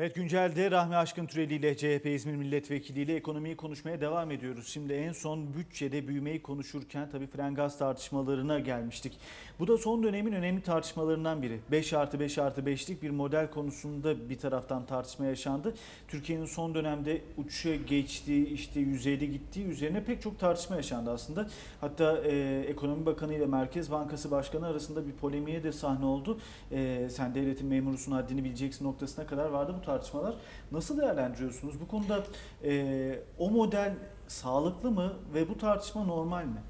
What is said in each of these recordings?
Evet güncelde Rahmi Aşkın Türeli ile CHP İzmir Milletvekili ile ekonomiyi konuşmaya devam ediyoruz. Şimdi en son bütçede büyümeyi konuşurken tabii fren gaz tartışmalarına gelmiştik. Bu da son dönemin önemli tartışmalarından biri. 5 artı 5 artı 5'lik bir model konusunda bir taraftan tartışma yaşandı. Türkiye'nin son dönemde uçuşa geçtiği işte yüzeyde gittiği üzerine pek çok tartışma yaşandı aslında. Hatta e, Ekonomi Bakanı ile Merkez Bankası Başkanı arasında bir polemiğe de sahne oldu. E, sen devletin memurusun haddini bileceksin noktasına kadar vardı bu tartışmalar. Nasıl değerlendiriyorsunuz? Bu konuda e, o model sağlıklı mı ve bu tartışma normal mi?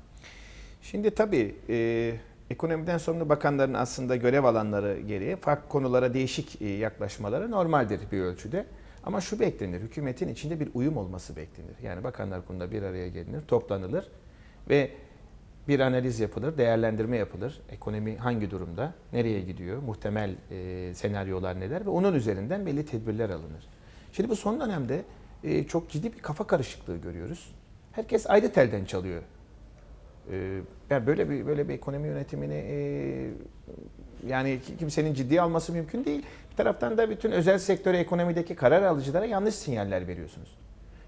Şimdi tabii e, ekonomiden sorumlu bakanların aslında görev alanları gereği farklı konulara değişik e, yaklaşmaları normaldir bir ölçüde. Ama şu beklenir, hükümetin içinde bir uyum olması beklenir. Yani bakanlar konuda bir araya gelinir, toplanılır ve bir analiz yapılır, değerlendirme yapılır. Ekonomi hangi durumda, nereye gidiyor, muhtemel e, senaryolar neler ve onun üzerinden belli tedbirler alınır. Şimdi bu son dönemde e, çok ciddi bir kafa karışıklığı görüyoruz. Herkes ayrı telden çalıyor. E, ben böyle bir böyle bir ekonomi yönetimini e, yani kimsenin ciddiye alması mümkün değil. Bir taraftan da bütün özel sektöre, ekonomideki karar alıcılara yanlış sinyaller veriyorsunuz.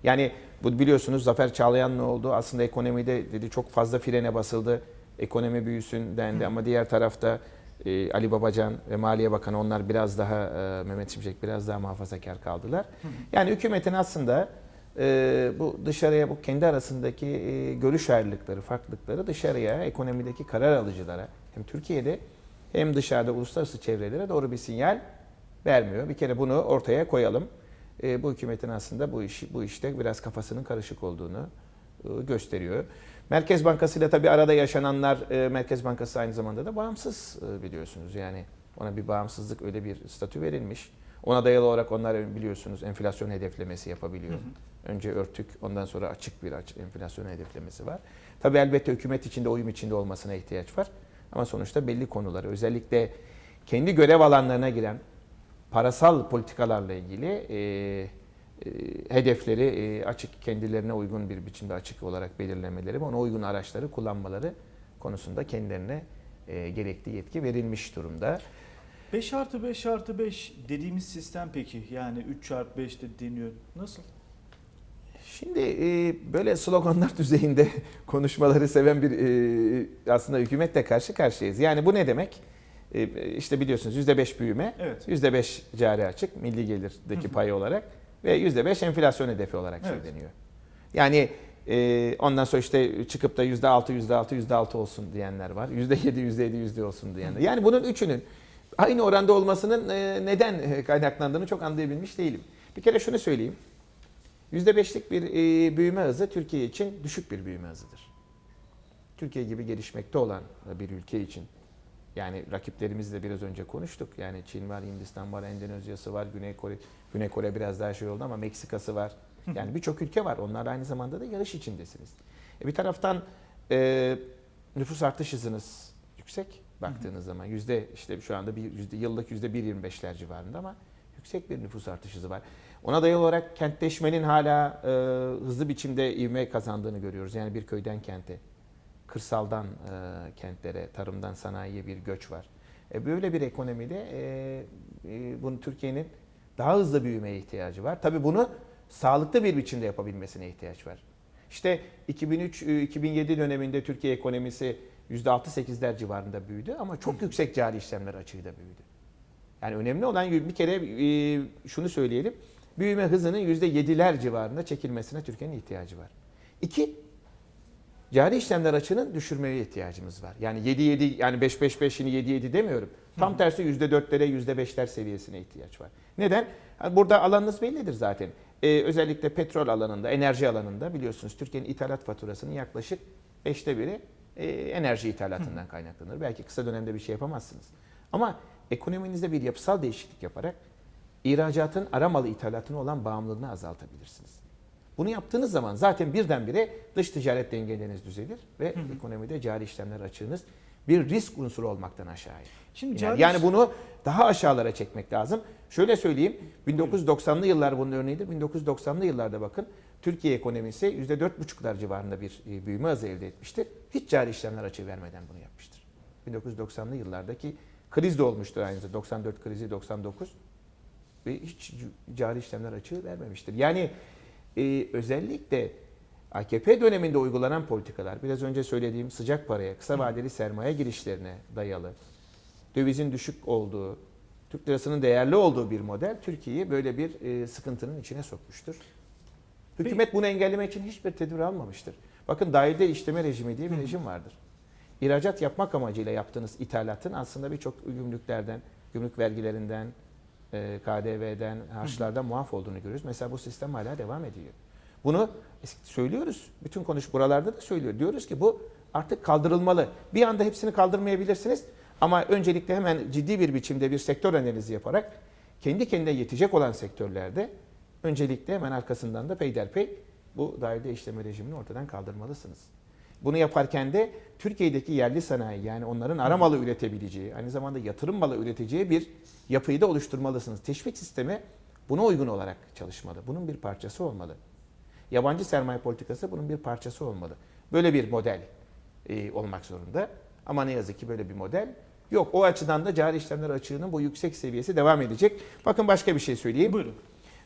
Yani bu biliyorsunuz Zafer Çağlayan ne oldu? Aslında ekonomide dedi çok fazla frene basıldı. Ekonomi büyüsün dendi ama diğer tarafta e, Ali Babacan ve Maliye Bakanı onlar biraz daha e, Mehmet Şimşek biraz daha muhafazakar kaldılar. Yani hükümetin aslında e, bu dışarıya bu kendi arasındaki e, görüş ayrılıkları, farklılıkları dışarıya, ekonomideki karar alıcılara hem Türkiye'de hem dışarıda uluslararası çevrelere doğru bir sinyal vermiyor. Bir kere bunu ortaya koyalım. E, bu hükümetin aslında bu işi bu işte biraz kafasının karışık olduğunu e, gösteriyor. Merkez Bankası ile tabii arada yaşananlar, e, Merkez Bankası aynı zamanda da bağımsız e, biliyorsunuz. Yani ona bir bağımsızlık öyle bir statü verilmiş. Ona dayalı olarak onlar biliyorsunuz enflasyon hedeflemesi yapabiliyor. Önce örtük, ondan sonra açık bir aç, enflasyon hedeflemesi var. Tabii elbette hükümet içinde, uyum içinde olmasına ihtiyaç var. Ama sonuçta belli konuları, özellikle kendi görev alanlarına giren parasal politikalarla ilgili e, e, hedefleri e, açık, kendilerine uygun bir biçimde açık olarak belirlemeleri ve ona uygun araçları kullanmaları konusunda kendilerine e, gerekli yetki verilmiş durumda. 5 artı 5 artı 5 dediğimiz sistem peki yani 3 çarpı 5 de deniyor. Nasıl? Şimdi e, böyle sloganlar düzeyinde konuşmaları seven bir e, aslında hükümetle karşı karşıyayız. Yani bu ne demek? E, işte biliyorsunuz %5 büyüme, Evet. %5 cari açık milli gelirdeki payı olarak ve %5 enflasyon hedefi olarak Evet. söyleniyor. Yani e, ondan sonra işte çıkıp da %6, %6, %6 olsun diyenler var. %7, %7, %7 olsun diyenler. Yani bunun üçünün aynı oranda olmasının e, neden kaynaklandığını çok anlayabilmiş değilim. Bir kere şunu söyleyeyim. %5'lik bir e, büyüme hızı Türkiye için düşük bir büyüme hızıdır. Türkiye gibi gelişmekte olan bir ülke için yani rakiplerimizle biraz önce konuştuk. Yani Çin var, Hindistan var, Endonezya'sı var, Güney Kore. Güney Kore biraz daha şey oldu ama Meksika'sı var. Yani birçok ülke var. Onlar aynı zamanda da yarış içindesiniz. E bir taraftan e, nüfus artış hızınız yüksek baktığınız zaman yüzde işte şu anda bir yüzde yıllık yüzde 1.25'ler civarında ama yüksek bir nüfus artış hızı var. Ona dayalı olarak kentleşmenin hala e, hızlı biçimde ivme kazandığını görüyoruz. Yani bir köyden kente, kırsaldan e, kentlere, tarımdan sanayiye bir göç var. E, böyle bir ekonomide e, e, bunu Türkiye'nin daha hızlı büyümeye ihtiyacı var. Tabii bunu sağlıklı bir biçimde yapabilmesine ihtiyaç var. İşte 2003-2007 döneminde Türkiye ekonomisi %6-8'ler civarında büyüdü ama çok yüksek cari işlemler açığıyla büyüdü. Yani önemli olan bir kere e, şunu söyleyelim. Büyüme hızının %7'ler civarında çekilmesine Türkiye'nin ihtiyacı var. İki, cari işlemler açığının düşürmeye ihtiyacımız var. Yani 7-7 yani 5-5-5 yine 7-7 demiyorum. Tam tersi %4'lere %5'ler seviyesine ihtiyaç var. Neden? Burada alanınız bellidir zaten. Ee, özellikle petrol alanında, enerji alanında biliyorsunuz Türkiye'nin ithalat faturasının yaklaşık 5'te biri e, enerji ithalatından kaynaklanır. Belki kısa dönemde bir şey yapamazsınız. Ama ekonominizde bir yapısal değişiklik yaparak ihracatın ara malı ithalatına olan bağımlılığını azaltabilirsiniz. Bunu yaptığınız zaman zaten birdenbire dış ticaret dengeleriniz düzelir ve ekonomide cari işlemler açığınız bir risk unsuru olmaktan aşağıya. Şimdi iner. cari- Yani bunu daha aşağılara çekmek lazım. Şöyle söyleyeyim, 1990'lı yıllar bunun örneğidir. 1990'lı yıllarda bakın Türkiye ekonomisi %4,5'lar civarında bir e, büyüme hızı elde etmiştir. Hiç cari işlemler açığı vermeden bunu yapmıştır. 1990'lı yıllardaki kriz de olmuştur aynı zamanda. 94 krizi, 99. ve hiç cari işlemler açığı vermemiştir. Yani e, özellikle AKP döneminde uygulanan politikalar, biraz önce söylediğim sıcak paraya, kısa vadeli sermaye girişlerine dayalı, dövizin düşük olduğu, Türk lirasının değerli olduğu bir model Türkiye'yi böyle bir e, sıkıntının içine sokmuştur. Hükümet bunu engellemek için hiçbir tedbir almamıştır. Bakın dahilde işleme rejimi diye bir rejim vardır. İhracat yapmak amacıyla yaptığınız ithalatın aslında birçok gümrüklerden, gümrük vergilerinden, KDV'den, harçlardan muaf olduğunu görüyoruz. Mesela bu sistem hala devam ediyor. Bunu söylüyoruz. Bütün konuş buralarda da söylüyor. Diyoruz ki bu artık kaldırılmalı. Bir anda hepsini kaldırmayabilirsiniz. Ama öncelikle hemen ciddi bir biçimde bir sektör analizi yaparak kendi kendine yetecek olan sektörlerde öncelikle hemen arkasından da peyderpey bu dairede işleme rejimini ortadan kaldırmalısınız. Bunu yaparken de Türkiye'deki yerli sanayi yani onların ara malı üretebileceği, aynı zamanda yatırım malı üreteceği bir yapıyı da oluşturmalısınız. Teşvik sistemi buna uygun olarak çalışmalı. Bunun bir parçası olmalı. Yabancı sermaye politikası bunun bir parçası olmalı. Böyle bir model e, olmak zorunda. Ama ne yazık ki böyle bir model yok. O açıdan da cari işlemler açığının bu yüksek seviyesi devam edecek. Bakın başka bir şey söyleyeyim. Buyurun.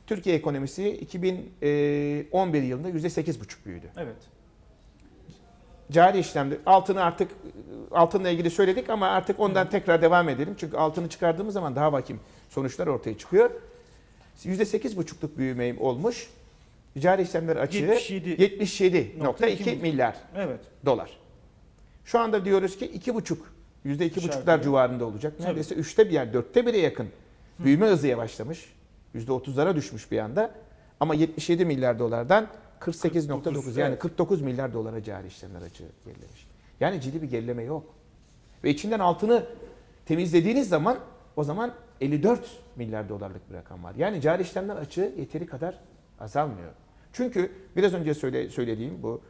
Türkiye ekonomisi 2011 yılında %8,5 büyüdü. Evet. Cari işlemde altını artık altınla ilgili söyledik ama artık ondan tekrar devam edelim. Çünkü altını çıkardığımız zaman daha vakim sonuçlar ortaya çıkıyor. %8,5'luk büyüme olmuş. Cari işlemler açığı 77. 77.2 milyar Evet. dolar. Şu anda diyoruz ki 2,5 %2,5'lar Aşağı civarında olacak. Neredeyse üçte bir yer, dörtte bire yakın büyüme hızı yavaşlamış. %30'lara düşmüş bir anda. Ama 77 milyar dolardan 48.9 49, yani evet. 49 milyar dolara cari işlemler açığı gerilemiş. Yani ciddi bir gerileme yok. Ve içinden altını temizlediğiniz zaman o zaman 54 milyar dolarlık bir rakam var. Yani cari işlemler açığı yeteri kadar azalmıyor. Çünkü biraz önce söyle, söylediğim bu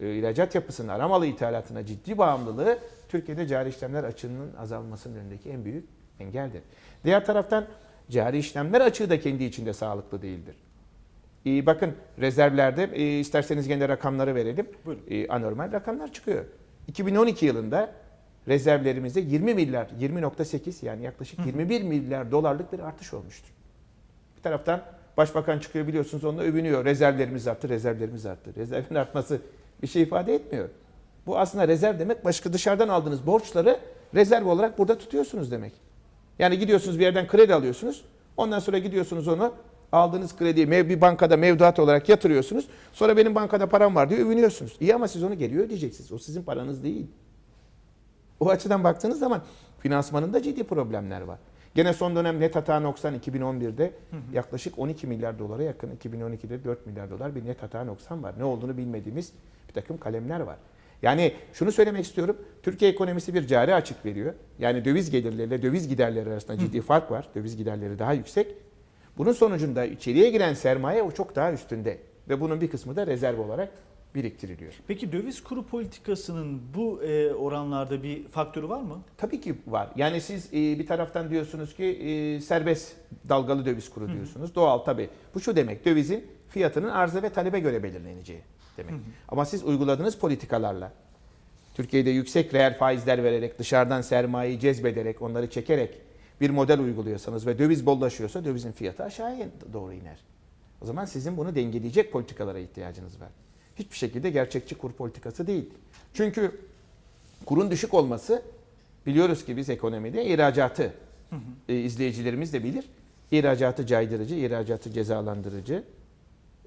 e, ihracat yapısının aramalı ithalatına ciddi bağımlılığı Türkiye'de cari işlemler açığının azalmasının önündeki en büyük engeldir. Diğer taraftan cari işlemler açığı da kendi içinde sağlıklı değildir. E, bakın rezervlerde e, isterseniz gene rakamları verelim. Buyurun. E, anormal rakamlar çıkıyor. 2012 yılında rezervlerimizde 20 milyar, 20.8 yani yaklaşık 21 milyar dolarlık bir artış olmuştur. Bir taraftan başbakan çıkıyor biliyorsunuz onunla övünüyor. Rezervlerimiz arttı, rezervlerimiz arttı. Rezervin artması bir şey ifade etmiyor. Bu aslında rezerv demek başka dışarıdan aldığınız borçları rezerv olarak burada tutuyorsunuz demek. Yani gidiyorsunuz bir yerden kredi alıyorsunuz. Ondan sonra gidiyorsunuz onu aldığınız krediyi mev, bir bankada mevduat olarak yatırıyorsunuz. Sonra benim bankada param var diye övünüyorsunuz. İyi ama siz onu geliyor ödeyeceksiniz. O sizin paranız değil. O açıdan baktığınız zaman finansmanında ciddi problemler var. Gene son dönem net hata noksan 2011'de yaklaşık 12 milyar dolara yakın. 2012'de 4 milyar dolar bir net hata noksan var. Ne olduğunu bilmediğimiz bir takım kalemler var. Yani şunu söylemek istiyorum. Türkiye ekonomisi bir cari açık veriyor. Yani döviz gelirleriyle döviz giderleri arasında ciddi fark var. Döviz giderleri daha yüksek. Bunun sonucunda içeriye giren sermaye o çok daha üstünde. Ve bunun bir kısmı da rezerv olarak biriktiriliyor. Peki döviz kuru politikasının bu e, oranlarda bir faktörü var mı? Tabii ki var. Yani siz e, bir taraftan diyorsunuz ki e, serbest dalgalı döviz kuru diyorsunuz. Doğal tabii. Bu şu demek. Dövizin fiyatının arza ve talebe göre belirleneceği demek. Ama siz uyguladığınız politikalarla Türkiye'de yüksek reel faizler vererek, dışarıdan sermayeyi cezbederek, onları çekerek bir model uyguluyorsanız ve döviz bollaşıyorsa dövizin fiyatı aşağıya doğru iner. O zaman sizin bunu dengeleyecek politikalara ihtiyacınız var. Hiçbir şekilde gerçekçi kur politikası değil. Çünkü kurun düşük olması biliyoruz ki biz ekonomide ihracatı e, izleyicilerimiz de bilir. İhracatı caydırıcı, ihracatı cezalandırıcı,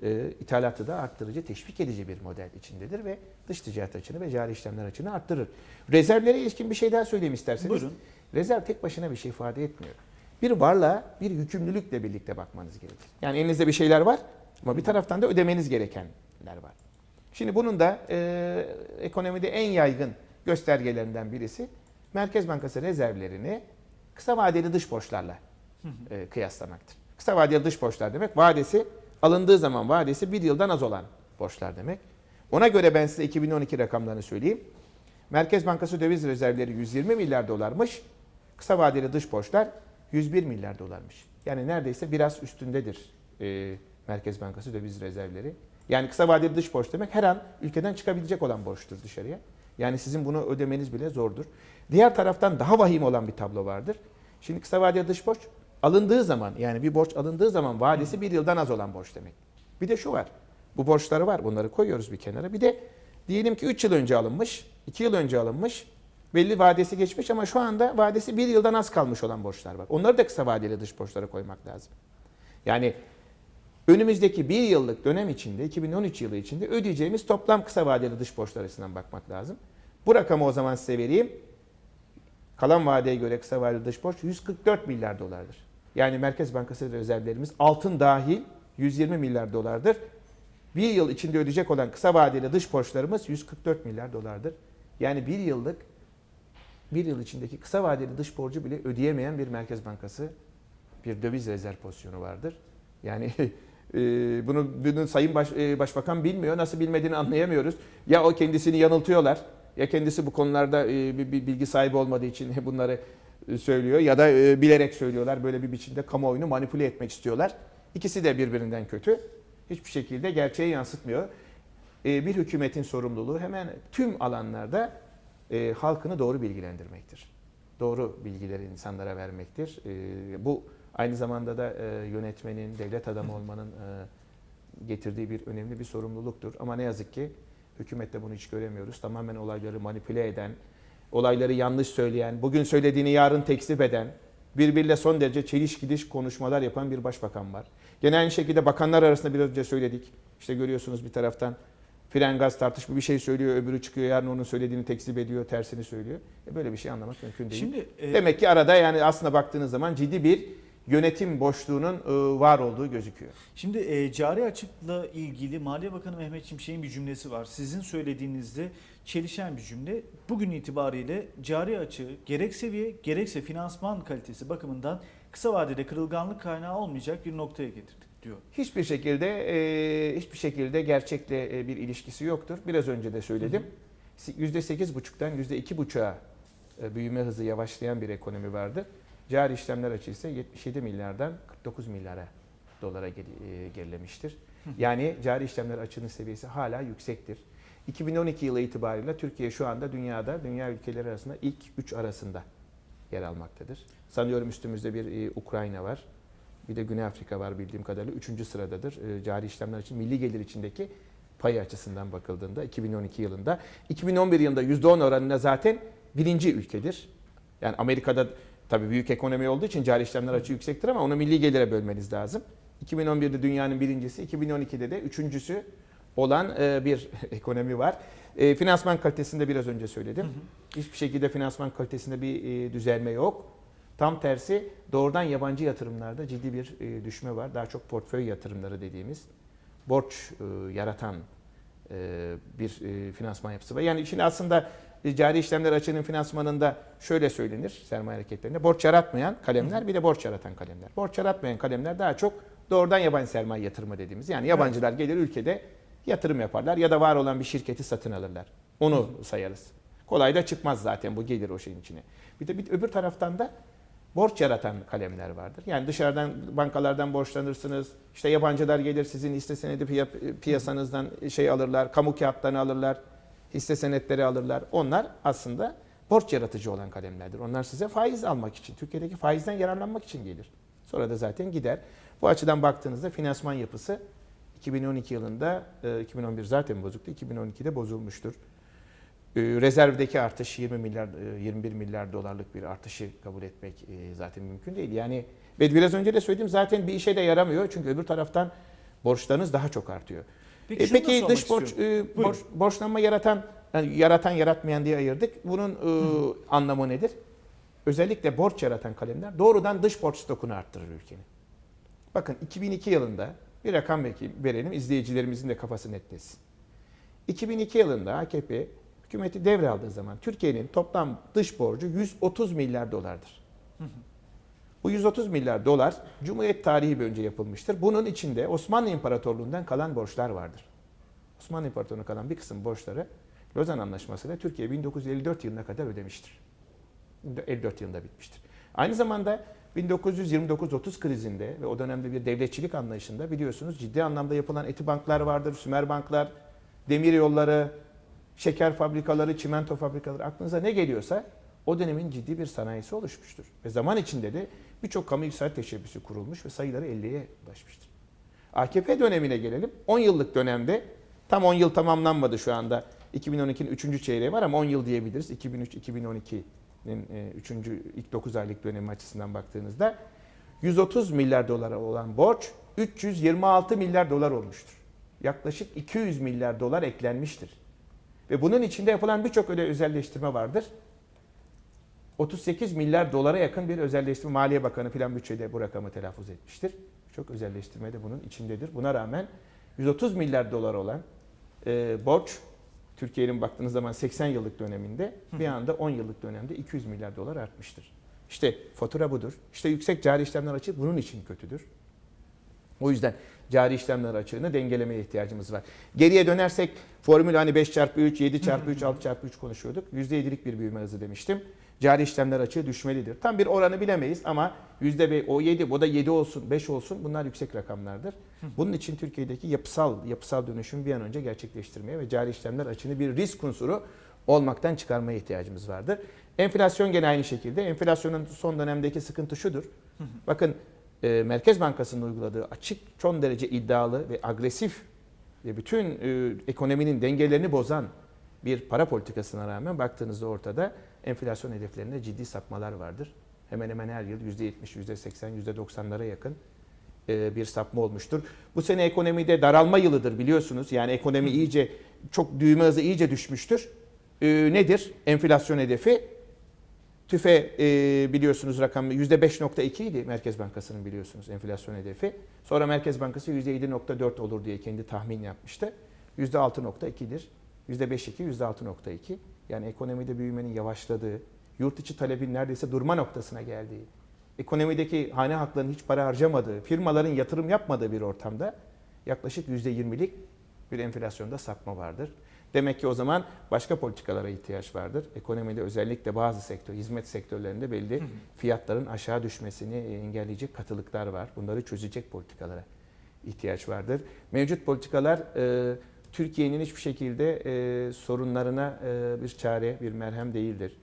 e, ithalatı da arttırıcı, teşvik edici bir model içindedir ve dış ticaret açını ve cari işlemler açını arttırır. Rezervlere ilişkin bir şey daha söyleyeyim isterseniz. Buyurun. Rezerv tek başına bir şey ifade etmiyor. Bir varlığa bir yükümlülükle birlikte bakmanız gerekir. Yani elinizde bir şeyler var ama bir taraftan da ödemeniz gerekenler var. Şimdi bunun da e, ekonomide en yaygın göstergelerinden birisi Merkez Bankası rezervlerini kısa vadeli dış borçlarla e, kıyaslamaktır. Kısa vadeli dış borçlar demek vadesi alındığı zaman vadesi bir yıldan az olan borçlar demek. Ona göre ben size 2012 rakamlarını söyleyeyim. Merkez Bankası döviz rezervleri 120 milyar dolarmış. Kısa vadeli dış borçlar 101 milyar dolarmış. Yani neredeyse biraz üstündedir e, Merkez Bankası döviz rezervleri. Yani kısa vadeli dış borç demek her an ülkeden çıkabilecek olan borçtur dışarıya. Yani sizin bunu ödemeniz bile zordur. Diğer taraftan daha vahim olan bir tablo vardır. Şimdi kısa vadeli dış borç alındığı zaman yani bir borç alındığı zaman vadesi bir yıldan az olan borç demek. Bir de şu var. Bu borçları var. Bunları koyuyoruz bir kenara. Bir de diyelim ki 3 yıl önce alınmış, 2 yıl önce alınmış. Belli vadesi geçmiş ama şu anda vadesi bir yıldan az kalmış olan borçlar var. Onları da kısa vadeli dış borçlara koymak lazım. Yani önümüzdeki bir yıllık dönem içinde, 2013 yılı içinde ödeyeceğimiz toplam kısa vadeli dış borçlar açısından bakmak lazım. Bu rakamı o zaman size vereyim. Kalan vadeye göre kısa vadeli dış borç 144 milyar dolardır. Yani Merkez Bankası rezervlerimiz altın dahil 120 milyar dolardır. Bir yıl içinde ödeyecek olan kısa vadeli dış borçlarımız 144 milyar dolardır. Yani bir yıllık bir yıl içindeki kısa vadeli dış borcu bile ödeyemeyen bir Merkez Bankası bir döviz rezerv pozisyonu vardır. Yani e, bunu, bunu Sayın Baş, e, Başbakan bilmiyor. Nasıl bilmediğini anlayamıyoruz. Ya o kendisini yanıltıyorlar ya kendisi bu konularda e, bir bir bilgi sahibi olmadığı için bunları e, söylüyor ya da e, bilerek söylüyorlar. Böyle bir biçimde kamuoyunu manipüle etmek istiyorlar. İkisi de birbirinden kötü. Hiçbir şekilde gerçeği yansıtmıyor. E, Bir hükümetin sorumluluğu hemen tüm alanlarda e, halkını doğru bilgilendirmektir. Doğru bilgileri insanlara vermektir. E, Bu aynı zamanda da e, yönetmenin, devlet adamı olmanın e, getirdiği bir önemli bir sorumluluktur. Ama ne yazık ki hükümette bunu hiç göremiyoruz. Tamamen olayları manipüle eden, olayları yanlış söyleyen, bugün söylediğini yarın tekzip eden, birbiriyle son derece çelişkili konuşmalar yapan bir başbakan var. Gene aynı şekilde bakanlar arasında biraz önce söyledik. İşte görüyorsunuz bir taraftan fren gaz tartışma bir şey söylüyor, öbürü çıkıyor yarın onun söylediğini tekzip ediyor, tersini söylüyor. E böyle bir şey anlamak mümkün değil. Şimdi e, Demek ki arada yani aslında baktığınız zaman ciddi bir yönetim boşluğunun e, var olduğu gözüküyor. Şimdi e, cari açıkla ilgili Maliye Bakanı Mehmet Şimşek'in bir cümlesi var. Sizin söylediğinizde çelişen bir cümle. Bugün itibariyle cari açığı gerek seviye gerekse finansman kalitesi bakımından kısa vadede kırılganlık kaynağı olmayacak bir noktaya getirdik diyor. Hiçbir şekilde e, hiçbir şekilde gerçekle e, bir ilişkisi yoktur. Biraz önce de söyledim. %8,5'tan %2,5'a e, büyüme hızı yavaşlayan bir ekonomi vardı. Cari işlemler açığı ise 77 milyardan 49 milyara dolara e, gerilemiştir. Yani cari işlemler açığının seviyesi hala yüksektir. 2012 yılı itibariyle Türkiye şu anda dünyada, dünya ülkeleri arasında ilk 3 arasında yer almaktadır. Sanıyorum üstümüzde bir e, Ukrayna var. Bir de Güney Afrika var bildiğim kadarıyla. Üçüncü sıradadır e, cari işlemler için milli gelir içindeki payı açısından bakıldığında 2012 yılında. 2011 yılında %10 oranında zaten birinci ülkedir. Yani Amerika'da tabii büyük ekonomi olduğu için cari işlemler açığı yüksektir ama onu milli gelire bölmeniz lazım. 2011'de dünyanın birincisi, 2012'de de üçüncüsü olan e, bir ekonomi var. E, Finansman kalitesinde biraz önce söyledim. Hiçbir şekilde finansman kalitesinde bir e, düzelme yok. Tam tersi doğrudan yabancı yatırımlarda ciddi bir e, düşme var. Daha çok portföy yatırımları dediğimiz borç e, yaratan e, bir e, finansman yapısı var. Yani şimdi aslında cari işlemler açığının finansmanında şöyle söylenir sermaye hareketlerinde. Borç yaratmayan kalemler bir de borç yaratan kalemler. Borç yaratmayan kalemler daha çok doğrudan yabancı sermaye yatırımı dediğimiz. Yani yabancılar gelir ülkede yatırım yaparlar ya da var olan bir şirketi satın alırlar. Onu sayarız. Kolay da çıkmaz zaten bu gelir o şeyin içine. Bir de bir, öbür taraftan da borç yaratan kalemler vardır. Yani dışarıdan bankalardan borçlanırsınız. İşte yabancılar gelir sizin hisse senedi piya- piyasanızdan şey alırlar, kamu kağıtlarını alırlar, hisse senetleri alırlar. Onlar aslında borç yaratıcı olan kalemlerdir. Onlar size faiz almak için, Türkiye'deki faizden yararlanmak için gelir. Sonra da zaten gider. Bu açıdan baktığınızda finansman yapısı 2012 yılında, e, 2011 zaten bozuktu, 2012'de bozulmuştur. E, Rezervdeki artış 20 milyar, e, 21 milyar dolarlık bir artışı kabul etmek e, zaten mümkün değil. Yani ve biraz önce de söyledim zaten bir işe de yaramıyor çünkü öbür taraftan borçlarınız daha çok artıyor. Peki, E, peki dış borç, e, borç borçlanma yaratan yani yaratan yaratmayan diye ayırdık. Bunun e, anlamı nedir? Özellikle borç yaratan kalemler doğrudan dış borç stokunu arttırır ülkenin. Bakın 2002 yılında bir rakam verelim izleyicilerimizin de kafası netlesin. 2002 yılında AKP hükümeti devraldığı zaman Türkiye'nin toplam dış borcu 130 milyar dolardır. Bu 130 milyar dolar Cumhuriyet tarihi boyunca yapılmıştır. Bunun içinde Osmanlı İmparatorluğundan kalan borçlar vardır. Osmanlı İmparatorluğu'na kalan bir kısım borçları Lozan Anlaşması'yla Türkiye 1954 yılına kadar ödemiştir. 54 yılında bitmiştir. Aynı zamanda 1929-30 krizinde ve o dönemde bir devletçilik anlayışında biliyorsunuz ciddi anlamda yapılan eti banklar vardır, sümer banklar, demir yolları, şeker fabrikaları, çimento fabrikaları aklınıza ne geliyorsa o dönemin ciddi bir sanayisi oluşmuştur. Ve zaman içinde de birçok kamu iktisat teşebbüsü kurulmuş ve sayıları 50'ye ulaşmıştır. AKP dönemine gelelim. 10 yıllık dönemde tam 10 yıl tamamlanmadı şu anda. 2012'nin 3. çeyreği var ama 10 yıl diyebiliriz. 2003-2012'nin 3. e, ilk 9 aylık dönemi açısından baktığınızda 130 milyar dolara olan borç 326 milyar dolar olmuştur. Yaklaşık 200 milyar dolar eklenmiştir. Ve bunun içinde yapılan birçok öyle özelleştirme vardır. 38 milyar dolara yakın bir özelleştirme Maliye Bakanı plan bütçede bu rakamı telaffuz etmiştir. Çok özelleştirme de bunun içindedir. Buna rağmen 130 milyar dolar olan e, borç Türkiye'nin baktığınız zaman 80 yıllık döneminde bir anda 10 yıllık dönemde 200 milyar dolar artmıştır. İşte fatura budur. İşte yüksek cari işlemler açığı bunun için kötüdür. O yüzden cari işlemler açığını dengelemeye ihtiyacımız var. Geriye dönersek formül hani 5 çarpı 3, 7 çarpı 3, 6 çarpı 3 konuşuyorduk. %7'lik bir büyüme hızı demiştim. Cari işlemler açığı düşmelidir. Tam bir oranı bilemeyiz ama yüzde o 7, bu da 7 olsun, 5 olsun bunlar yüksek rakamlardır. Bunun için Türkiye'deki yapısal yapısal dönüşümü bir an önce gerçekleştirmeye ve cari işlemler açığını bir risk unsuru olmaktan çıkarmaya ihtiyacımız vardır. Enflasyon gene aynı şekilde. Enflasyonun son dönemdeki sıkıntı şudur. Bakın e, Merkez Bankası'nın uyguladığı açık, son derece iddialı ve agresif ve bütün e, ekonominin dengelerini bozan bir para politikasına rağmen baktığınızda ortada enflasyon hedeflerinde ciddi sapmalar vardır. Hemen hemen her yıl %70, %80, %90'lara yakın e, bir sapma olmuştur. Bu sene ekonomide daralma yılıdır biliyorsunuz. Yani ekonomi iyice çok düğme hızı iyice düşmüştür. Nedir enflasyon hedefi? TÜFE e, biliyorsunuz rakamı %5.2 idi Merkez Bankası'nın biliyorsunuz enflasyon hedefi. Sonra Merkez Bankası %7.4 olur diye kendi tahmin yapmıştı. %6.2'dir. %5.2, %6.2. Yani ekonomide büyümenin yavaşladığı, yurt içi talebin neredeyse durma noktasına geldiği, ekonomideki hane halklarının hiç para harcamadığı, firmaların yatırım yapmadığı bir ortamda yaklaşık %20'lik bir enflasyonda sapma vardır. Demek ki o zaman başka politikalara ihtiyaç vardır. Ekonomide özellikle bazı sektör, hizmet sektörlerinde belli fiyatların aşağı düşmesini engelleyecek katılıklar var. Bunları çözecek politikalara ihtiyaç vardır. Mevcut politikalar e, Türkiye'nin hiçbir şekilde e, sorunlarına e, bir çare, bir merhem değildir.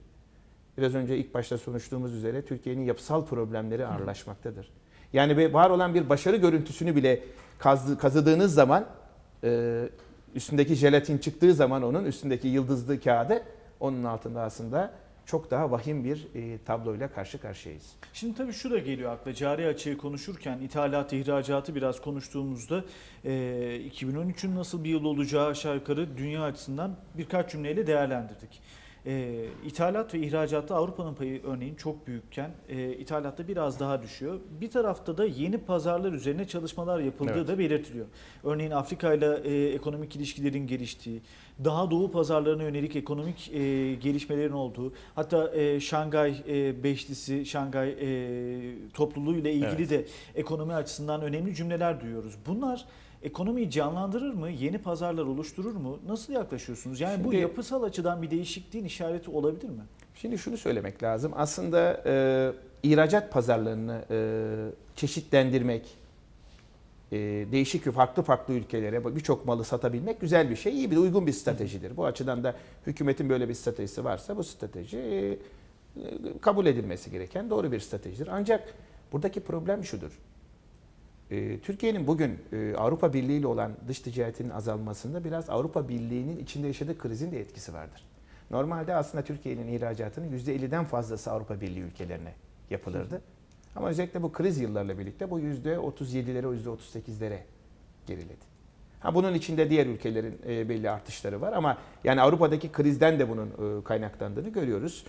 Biraz önce ilk başta konuştuğumuz üzere Türkiye'nin yapısal problemleri ağırlaşmaktadır. Yani var olan bir başarı görüntüsünü bile kazdı, kazıdığınız zaman e, üstündeki jelatin çıktığı zaman onun üstündeki yıldızlı kağıdı onun altında aslında çok daha vahim bir e, tabloyla karşı karşıyayız. Şimdi tabii şu da geliyor akla cari açığı konuşurken ithalat ihracatı biraz konuştuğumuzda e, 2013'ün nasıl bir yıl olacağı aşağı yukarı dünya açısından birkaç cümleyle değerlendirdik. E, ithalat ve ihracatta Avrupa'nın payı örneğin çok büyükken e, ithalatta biraz daha düşüyor. Bir tarafta da yeni pazarlar üzerine çalışmalar yapıldığı Evet. da belirtiliyor. Örneğin Afrika ile e, ekonomik ilişkilerin geliştiği, daha doğu pazarlarına yönelik ekonomik e, gelişmelerin olduğu, hatta e, Şangay e, Beşlisi, Şangay e, topluluğu ile ilgili de ekonomi açısından önemli cümleler duyuyoruz. Bunlar ekonomiyi canlandırır mı? Yeni pazarlar oluşturur mu? Nasıl yaklaşıyorsunuz? Yani bu Şimdi- yapısal açıdan bir değişikliğin işareti olabilir mi? Şimdi şunu söylemek lazım. Aslında e, ihracat pazarlarını e, çeşitlendirmek, e, değişik farklı farklı ülkelere birçok malı satabilmek güzel bir şey, iyi bir uygun bir stratejidir. Bu açıdan da hükümetin böyle bir stratejisi varsa bu strateji e, e, kabul edilmesi gereken doğru bir stratejidir. Ancak buradaki problem şudur. E, Türkiye'nin bugün e, Avrupa Birliği ile olan dış ticaretinin azalmasında biraz Avrupa Birliği'nin içinde yaşadığı krizin de etkisi vardır. Normalde aslında Türkiye'nin ihracatının %50'den fazlası Avrupa Birliği ülkelerine yapılırdı. Ama özellikle bu kriz yıllarla birlikte bu %37'lere, %38'lere geriledi. Ha bunun içinde diğer ülkelerin e, belli artışları var ama yani Avrupa'daki krizden de bunun e, kaynaklandığını görüyoruz.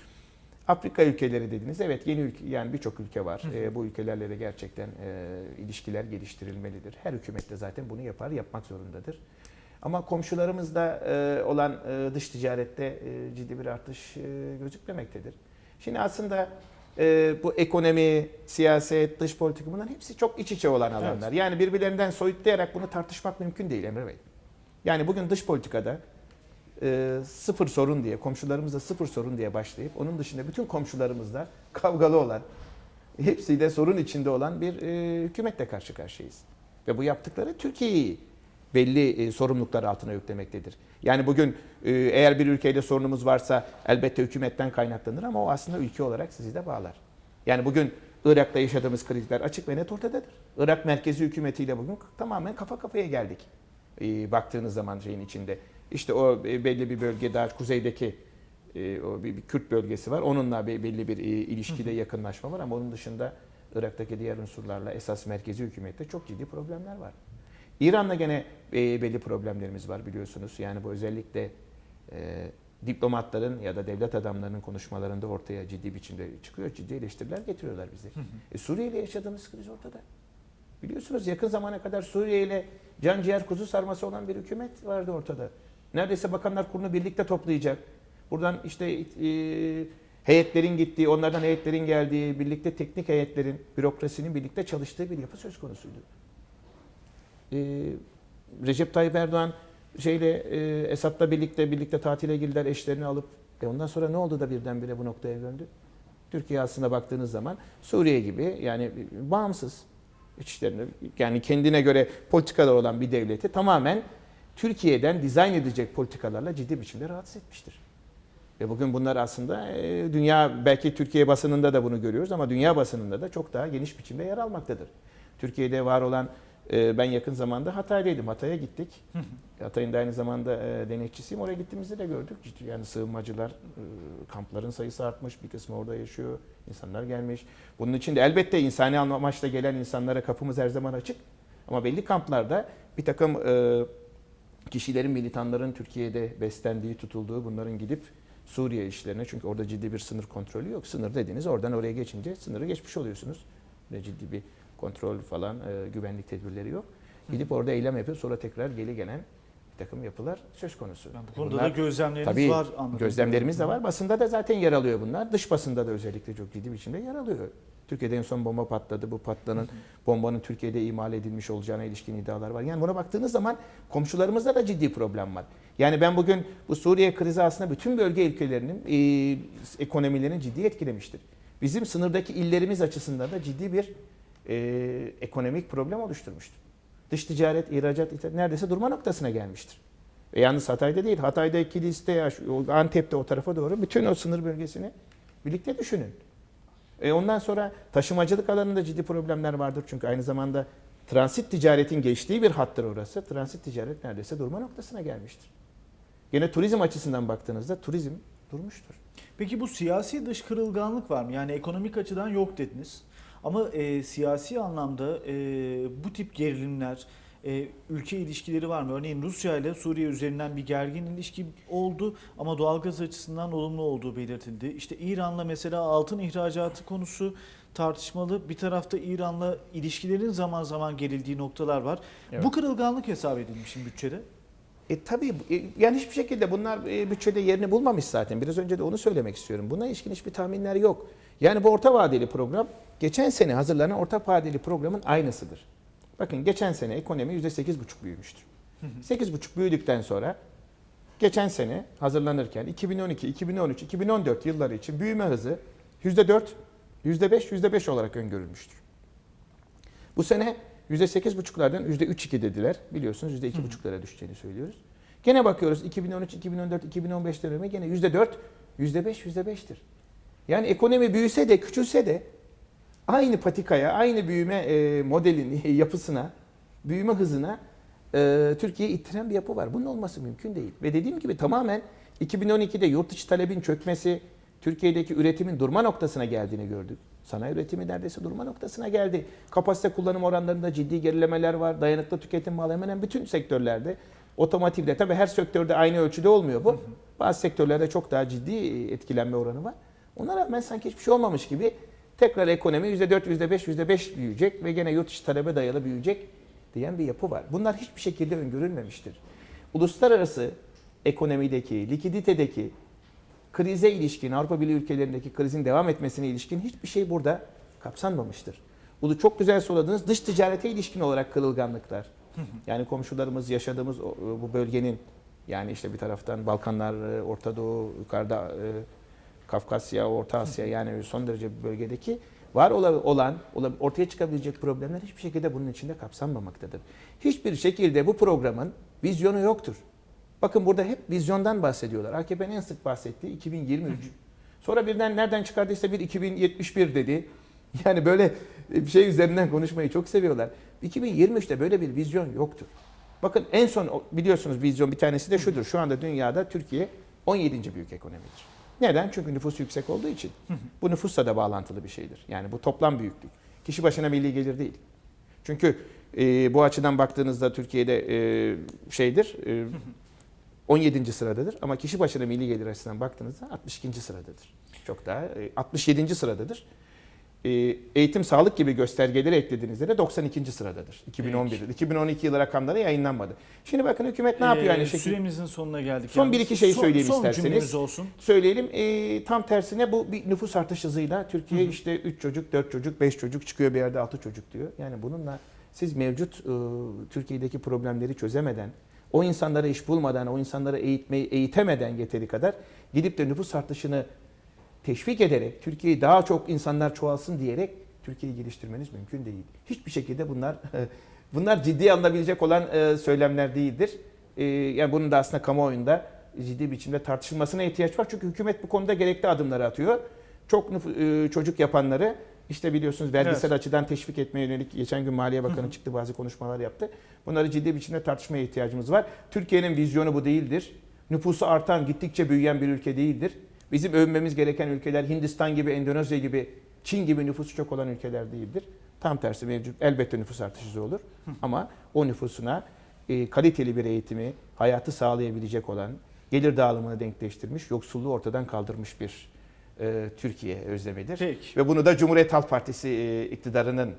Afrika ülkeleri dediniz. Evet yeni ülke yani birçok ülke var. E, bu ülkelerle de gerçekten e, ilişkiler geliştirilmelidir. Her hükümet de zaten bunu yapar, yapmak zorundadır. Ama komşularımızda e, olan e, dış ticarette e, ciddi bir artış e, gözükmemektedir. Şimdi aslında e, bu ekonomi, siyaset, dış politika bunların hepsi çok iç içe olan alanlar. Yani birbirlerinden soyutlayarak bunu tartışmak mümkün değil Emre Bey. Yani bugün dış politikada e, sıfır sorun diye, komşularımızla sıfır sorun diye başlayıp onun dışında bütün komşularımızla kavgalı olan, hepsiyle sorun içinde olan bir e, hükümetle karşı karşıyayız. Ve bu yaptıkları Türkiye'yi belli e, sorumluluklar altına yüklemektedir. Yani bugün e, eğer bir ülkeyle sorunumuz varsa elbette hükümetten kaynaklanır ama o aslında ülke olarak sizi de bağlar. Yani bugün Irak'ta yaşadığımız krizler açık ve net ortadadır. Irak merkezi hükümetiyle bugün tamamen kafa kafaya geldik. E, baktığınız zaman şeyin içinde. İşte o e, belli bir bölge daha kuzeydeki e, o bir, Kürt bölgesi var. Onunla belli bir e, ilişkide yakınlaşma var ama onun dışında Irak'taki diğer unsurlarla esas merkezi hükümette çok ciddi problemler var. İran'la gene belli problemlerimiz var biliyorsunuz. Yani bu özellikle diplomatların ya da devlet adamlarının konuşmalarında ortaya ciddi biçimde çıkıyor. Ciddi eleştiriler getiriyorlar bize. E, Suriye ile yaşadığımız kriz ortada. Biliyorsunuz yakın zamana kadar Suriye ile can ciğer kuzu sarması olan bir hükümet vardı ortada. Neredeyse bakanlar kurulu birlikte toplayacak. Buradan işte e, heyetlerin gittiği, onlardan heyetlerin geldiği, birlikte teknik heyetlerin, bürokrasinin birlikte çalıştığı bir yapı söz konusuydu. E, Recep Tayyip Erdoğan şeyle e, Esad'la birlikte birlikte tatile girdiler eşlerini alıp e ondan sonra ne oldu da birdenbire bu noktaya döndü? Türkiye aslında baktığınız zaman Suriye gibi yani bağımsız içlerinde yani kendine göre politikalar olan bir devleti tamamen Türkiye'den dizayn edecek politikalarla ciddi biçimde rahatsız etmiştir. Ve bugün bunlar aslında e, dünya belki Türkiye basınında da bunu görüyoruz ama dünya basınında da çok daha geniş biçimde yer almaktadır. Türkiye'de var olan e, ben yakın zamanda Hatay'daydım. Hatay'a gittik. Hatay'ın da aynı zamanda e, denetçisiyim. Oraya gittiğimizde de gördük. Yani sığınmacılar kampların sayısı artmış. Bir kısmı orada yaşıyor. İnsanlar gelmiş. Bunun için de elbette insani amaçla gelen insanlara kapımız her zaman açık. Ama belli kamplarda bir takım kişilerin, militanların Türkiye'de beslendiği, tutulduğu bunların gidip Suriye işlerine çünkü orada ciddi bir sınır kontrolü yok. Sınır dediğiniz oradan oraya geçince sınırı geçmiş oluyorsunuz. Ve ciddi bir kontrol falan, e, güvenlik tedbirleri yok. Gidip orada eylem yapıyor sonra tekrar geri gelen bir takım yapılar söz konusu. Yani bu konuda Bunlar- da gözlemleriniz Tabii var anladığım gözlemlerimiz de var. Basında da zaten yer alıyor bunlar. Dış basında da özellikle çok ciddi biçimde yer alıyor. Türkiye'de en son bomba patladı. Bu patlanın bombanın Türkiye'de imal edilmiş olacağına ilişkin iddialar var. Yani buna baktığınız zaman komşularımızda da ciddi problem var. Yani ben bugün bu Suriye krizi aslında bütün bölge ülkelerinin e, ekonomilerini ciddi etkilemiştir. Bizim sınırdaki illerimiz açısından da ciddi bir e, ekonomik problem oluşturmuştur. Dış ticaret, ihracat, ithalat neredeyse durma noktasına gelmiştir. E yalnız Hatay'da değil. Hatay'da, Kilis'te, Antep'te o tarafa doğru bütün o sınır bölgesini birlikte düşünün. E ondan sonra taşımacılık alanında ciddi problemler vardır. Çünkü aynı zamanda transit ticaretin geçtiği bir hattır orası. Transit ticaret neredeyse durma noktasına gelmiştir. Gene turizm açısından baktığınızda turizm durmuştur. Peki bu siyasi dış kırılganlık var mı? Yani ekonomik açıdan yok dediniz. Ama e, siyasi anlamda e, bu tip gerilimler, e, ülke ilişkileri var mı? Örneğin Rusya ile Suriye üzerinden bir gergin ilişki oldu ama doğalgaz açısından olumlu olduğu belirtildi. İşte İran'la mesela altın ihracatı konusu tartışmalı. Bir tarafta İran'la ilişkilerin zaman zaman gerildiği noktalar var. Evet. Bu kırılganlık hesap edilmiş mi bütçede? E tabii e, yani hiçbir şekilde bunlar e, bütçede yerini bulmamış zaten. Biraz önce de onu söylemek istiyorum. Buna ilişkin hiçbir tahminler yok. Yani bu orta vadeli program geçen sene hazırlanan orta vadeli programın aynısıdır. Bakın geçen sene ekonomi %8,5 büyümüştür. 8,5 büyüdükten sonra geçen sene hazırlanırken 2012, 2013, 2014 yılları için büyüme hızı %4, %5, %5 olarak öngörülmüştür. Bu sene %8,5'lardan %3,2 dediler. Biliyorsunuz %2,5'lara düşeceğini söylüyoruz. Gene bakıyoruz 2013, 2014, 2015 dönemi gene %4, %5, %5'tir. Yani ekonomi büyüse de küçülse de aynı patikaya, aynı büyüme e, modelin yapısına, büyüme hızına e, Türkiye'yi ittiren bir yapı var. Bunun olması mümkün değil. Ve dediğim gibi tamamen 2012'de yurt içi talebin çökmesi, Türkiye'deki üretimin durma noktasına geldiğini gördük. Sanayi üretimi neredeyse durma noktasına geldi. Kapasite kullanım oranlarında ciddi gerilemeler var. Dayanıklı tüketim malı hemen hemen bütün sektörlerde. Otomotivde tabii her sektörde aynı ölçüde olmuyor bu. Bazı sektörlerde çok daha ciddi etkilenme oranı var. Ona rağmen sanki hiçbir şey olmamış gibi tekrar ekonomi %4, %5, %5 büyüyecek ve gene yurt içi talebe dayalı büyüyecek diyen bir yapı var. Bunlar hiçbir şekilde öngörülmemiştir. Uluslararası ekonomideki, likiditedeki krize ilişkin, Avrupa Birliği ülkelerindeki krizin devam etmesine ilişkin hiçbir şey burada kapsanmamıştır. Bunu çok güzel söylediniz. Dış ticarete ilişkin olarak kırılganlıklar. Yani komşularımız yaşadığımız bu bölgenin yani işte bir taraftan Balkanlar, Orta Doğu, yukarıda e, Kafkasya, Orta Asya yani son derece bir bölgedeki var ola- olan, ola- ortaya çıkabilecek problemler hiçbir şekilde bunun içinde kapsanmamaktadır. Hiçbir şekilde bu programın vizyonu yoktur. Bakın burada hep vizyondan bahsediyorlar. AKP'nin en sık bahsettiği 2023. Sonra birden nereden çıkardıysa bir 2071 dedi. Yani böyle bir şey üzerinden konuşmayı çok seviyorlar. 2023'te böyle bir vizyon yoktur. Bakın en son biliyorsunuz vizyon bir tanesi de şudur. Şu anda dünyada Türkiye 17. büyük ekonomidir. Neden? Çünkü nüfus yüksek olduğu için. Bu nüfusla da bağlantılı bir şeydir. Yani bu toplam büyüklük. Kişi başına milli gelir değil. Çünkü e, bu açıdan baktığınızda Türkiye'de e, şeydir, e, 17. sıradadır ama kişi başına milli gelir açısından baktığınızda 62. sıradadır. Çok daha e, 67. sıradadır. E, eğitim, sağlık gibi göstergeleri eklediğinizde de 92. sıradadır. 2011'de. 2012 yılı rakamları yayınlanmadı. Şimdi bakın hükümet ne yapıyor Ee, aynı şekilde? Süremizin sonuna geldik. Son bir iki şey Son- söyleyeyim son isterseniz. cümlemiz olsun. Söyleyelim e, tam tersine bu bir nüfus artış hızıyla Türkiye işte 3 çocuk, 4 çocuk, 5 çocuk çıkıyor bir yerde 6 çocuk diyor. Yani bununla siz mevcut e, Türkiye'deki problemleri çözemeden, o insanlara iş bulmadan, o insanları eğitmeyi eğitemeden yeteri kadar gidip de nüfus artışını teşvik ederek, Türkiye'yi daha çok insanlar çoğalsın diyerek Türkiye'yi geliştirmeniz mümkün değil. Hiçbir şekilde bunlar bunlar ciddiye alınabilecek olan e, söylemler değildir. E, yani bunun da aslında kamuoyunda ciddi biçimde tartışılmasına ihtiyaç var. Çünkü hükümet bu konuda gerekli adımları atıyor. Çok e, çocuk yapanları işte biliyorsunuz vergisel Evet. açıdan teşvik etmeye yönelik geçen gün Maliye Bakanı çıktı bazı konuşmalar yaptı. Bunları ciddi biçimde tartışmaya ihtiyacımız var. Türkiye'nin vizyonu bu değildir. Nüfusu artan, gittikçe büyüyen bir ülke değildir. Bizim övünmemiz gereken ülkeler Hindistan gibi, Endonezya gibi, Çin gibi nüfusu çok olan ülkeler değildir. Tam tersi mevcut. Elbette nüfus artışı olur. Ama o nüfusuna e, kaliteli bir eğitimi, hayatı sağlayabilecek olan, gelir dağılımını denkleştirmiş, yoksulluğu ortadan kaldırmış bir e, Türkiye özlemidir. Peki. Ve bunu da Cumhuriyet Halk Partisi e, iktidarının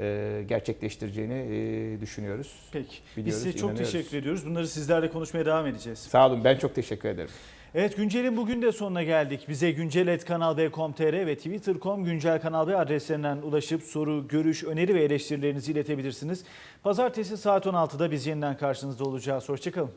e, gerçekleştireceğini e, düşünüyoruz. Peki. Biz Biliyoruz, size çok teşekkür ediyoruz. Bunları sizlerle konuşmaya devam edeceğiz. Sağ olun ben çok teşekkür ederim. Evet Güncel'in bugün de sonuna geldik. Bize güncel.kanalb.com.tr ve twitter.com güncel kanal B adreslerinden ulaşıp soru, görüş, öneri ve eleştirilerinizi iletebilirsiniz. Pazartesi saat 16'da biz yeniden karşınızda olacağız. Hoşçakalın.